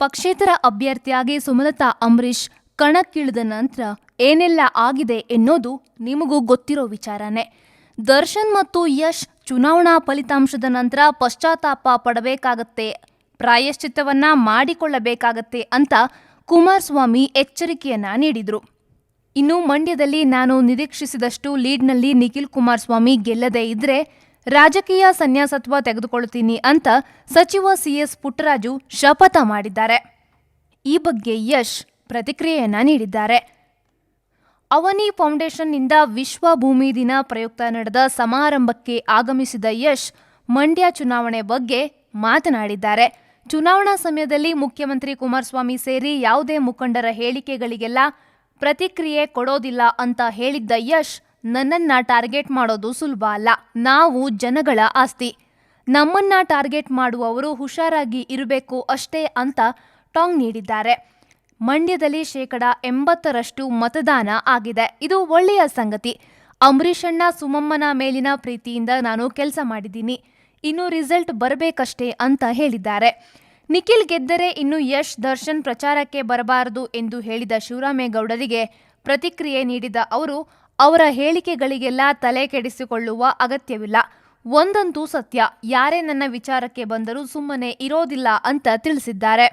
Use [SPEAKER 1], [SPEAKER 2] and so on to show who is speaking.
[SPEAKER 1] ಪಕ್ಷೇತರ ಅಭ್ಯರ್ಥಿಯಾಗಿ ಸುಮಲತಾ ಅಂಬರೀಶ್ ಕಣಕ್ಕಿಳಿದ ನಂತರ ಏನೆಲ್ಲ ಆಗಿದೆ ಎನ್ನೋದು ನಿಮಗೂ ಗೊತ್ತಿರೋ ವಿಚಾರನೇ. ದರ್ಶನ್ ಮತ್ತು ಯಶ್ ಚುನಾವಣಾ ಫಲಿತಾಂಶದ ನಂತರ ಪಶ್ಚಾತ್ತಾಪ ಪಡಬೇಕಾಗತ್ತೆ, ಪ್ರಾಯಶ್ಚಿತ್ತವನ್ನ ಮಾಡಿಕೊಳ್ಳಬೇಕಾಗತ್ತೆ ಅಂತ ಕುಮಾರಸ್ವಾಮಿ ಎಚ್ಚರಿಕೆಯನ್ನ ನೀಡಿದರು. ಇನ್ನು ಮಂಡ್ಯದಲ್ಲಿ ನಾನು ನಿರೀಕ್ಷಿಸಿದಷ್ಟು ಲೀಡ್ನಲ್ಲಿ ನಿಖಿಲ್ ಕುಮಾರಸ್ವಾಮಿ ಗೆಲ್ಲದೇ ಇದ್ರೆ ರಾಜಕೀಯ ಸನ್ಯಾಸತ್ವ ತೆಗೆದುಕೊಳ್ಳುತ್ತೀನಿ ಅಂತ ಸಚಿವ ಸಿಎಸ್ ಪುಟ್ಟರಾಜು ಶಪಥ ಮಾಡಿದ್ದಾರೆ. ಈ ಬಗ್ಗೆ ಯಶ್ ಪ್ರತಿಕ್ರಿಯೆಯನ್ನ ನೀಡಿದ್ದಾರೆ. ಅವನಿ ಫೌಂಡೇಶನ್ನಿಂದ ವಿಶ್ವ ಭೂಮಿ ದಿನ ಪ್ರಯುಕ್ತ ನಡೆದ ಸಮಾರಂಭಕ್ಕೆ ಆಗಮಿಸಿದ ಯಶ್ ಮಂಡ್ಯ ಚುನಾವಣೆ ಬಗ್ಗೆ ಮಾತನಾಡಿದ್ದಾರೆ. ಚುನಾವಣಾ ಸಮಯದಲ್ಲಿ ಮುಖ್ಯಮಂತ್ರಿ ಕುಮಾರಸ್ವಾಮಿ ಸೇರಿ ಯಾವುದೇ ಮುಖಂಡರ ಹೇಳಿಕೆಗಳಿಗೆಲ್ಲ ಪ್ರತಿಕ್ರಿಯೆ ಕೊಡೋದಿಲ್ಲ ಅಂತ ಹೇಳಿದ್ದ ಯಶ್ ನನ್ನನ್ನ ಟಾರ್ಗೆಟ್ ಮಾಡೋದು ಸುಲಭ ಅಲ್ಲ. ನಾವು ಜನಗಳ ಆಸ್ತಿ. ನಮ್ಮನ್ನ ಟಾರ್ಗೆಟ್ ಮಾಡುವವರು ಹುಷಾರಾಗಿ ಇರಬೇಕು ಅಷ್ಟೇ ಅಂತ ಟಾಂಗ್ ನೀಡಿದ್ದಾರೆ. ಮಂಡ್ಯದಲ್ಲಿ ಶೇಕಡ ಎಂಬತ್ತರಷ್ಟು ಮತದಾನ ಆಗಿದೆ. ಇದು ಒಳ್ಳೆಯ ಸಂಗತಿ. ಅಂಬರೀಷಣ್ಣ ಸುಮಮ್ಮನ ಮೇಲಿನ ಪ್ರೀತಿಯಿಂದ ನಾನು ಕೆಲಸ ಮಾಡಿದ್ದೀನಿ. ಇನ್ನು ರಿಸಲ್ಟ್ ಬರಬೇಕಷ್ಟೇ ಅಂತ ಹೇಳಿದ್ದಾರೆ. ನಿಖಿಲ್ ಗೆದ್ದರೆ ಇನ್ನು ಯಶ್ ದರ್ಶನ್ ಪ್ರಚಾರಕ್ಕೆ ಬರಬಾರದು ಎಂದು ಹೇಳಿದ ಶಿವರಾಮೇಗೌಡರಿಗೆ ಪ್ರತಿಕ್ರಿಯೆ ನೀಡಿದ ಅವರು ಅವರ ಹೇಳಿಕೆಗಳಿಗೆಲ್ಲ ತಲೆ ಕೆಡಿಸಿಕೊಳ್ಳುವ ಅಗತ್ಯವಿಲ್ಲ. ಒಂದಂತೂ ಸತ್ಯ. ಯಾರೇ ನನ್ನ ವಿಚಾರಕ್ಕೆ ಬಂದರೂ ಸುಮ್ಮನೆ ಇರೋದಿಲ್ಲ ಅಂತ ತಿಳಿಸಿದ್ದಾರೆ.